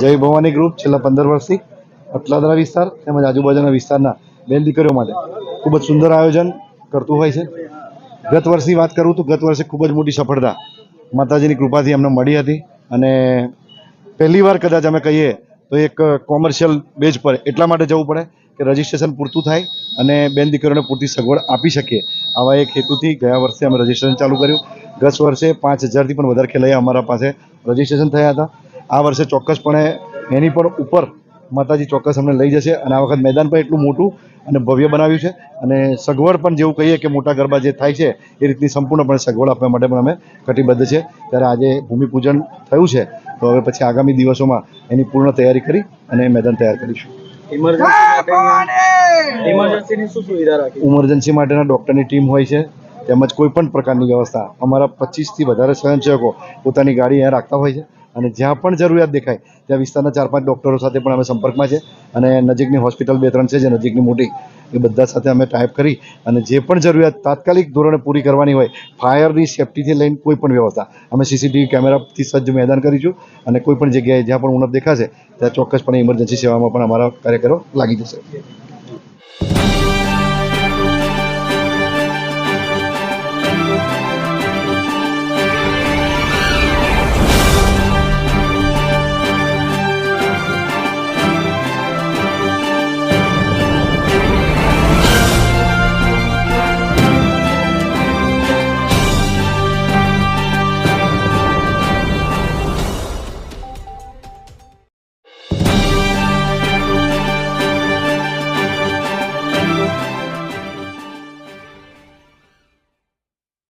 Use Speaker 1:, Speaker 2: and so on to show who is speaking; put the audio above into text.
Speaker 1: જય ભવાની ગ્રુપ છેલ્લા પંદર વર્ષથી અટલાદરા વિસ્તાર તેમજ આજુબાજુના વિસ્તારના બેન દીકરીઓ માટે ખૂબ જ સુંદર આયોજન કરતું હોય છે. ગત વર્ષની વાત કરું તો ગત વર્ષે ખૂબ જ મોટી સફળતા માતાજીની કૃપાથી અમને મળી હતી અને પહેલી વાર કદાચ અમે કહીએ તો એક કોમર્શિયલ બેઝ પર એટલા માટે જવું પડે કે રજિસ્ટ્રેશન પૂરતું થાય અને બેન દીકરીઓને પૂરતી સગવડ આપી શકીએ. આવા એક હેતુથી ગયા વર્ષે અમે રજીસ્ટ્રેશન ચાલુ કર્યું. ગત વર્ષે પાંચ હજારથી પણ વધારે ખેલૈયા અમારા પાસે રજિસ્ટ્રેશન થયા હતા. આ વર્ષે ચોક્કસપણે એની પણ ઉપર માતાજી ચોક્કસ અમને લઈ જશે અને આ વખત મેદાન પણ એટલું મોટું અને ભવ્ય બનાવ્યું છે. અને સગવડ પણ જેવું કહીએ કે મોટા ગરબા જે થાય છે એ રીતની સંપૂર્ણપણે સગવડ આપવા માટે પણ અમે કટિબદ્ધ છે. ત્યારે આજે ભૂમિપૂજન થયું છે તો હવે પછી આગામી દિવસોમાં એની પૂર્ણ તૈયારી કરી અને મેદાન તૈયાર કરીશું.
Speaker 2: ઇમરજન્સી માટે ઇમરજન્સીની શું સુવિધા રાખી?
Speaker 1: ઇમરજન્સી માટેના ડૉક્ટરની ટીમ હોય છે તેમજ કોઈ પણ પ્રકારની વ્યવસ્થા. અમારા પચીસથી વધારે સ્વયંસેવકો પોતાની ગાડી અહીંયા રાખતા હોય છે. અને જ્યાં પણ જરૂરિયાત દેખાય, ત્યાં વિસ્તારના ચાર પાંચ ડૉક્ટરો સાથે પણ અમે સંપર્કમાં છે અને નજીકની હોસ્પિટલ બે ત્રણ છે જે નજીકની મોટી, એ બધા સાથે અમે ટાઈપ કરી અને જે પણ જરૂરિયાત તાત્કાલિક ધોરણે પૂરી કરવાની હોય, ફાયરની સેફટીથી લઈને કોઈ પણ વ્યવસ્થા. અમે સીસીટીવી કેમેરાથી સજ્જ મેદાન કરીશું અને કોઈ પણ જગ્યાએ જ્યાં પણ ઉણપ દેખાશે, ત્યાં ચોક્કસપણે ઇમરજન્સી સેવામાં પણ અમારા કાર્યકરો લાગી જશે.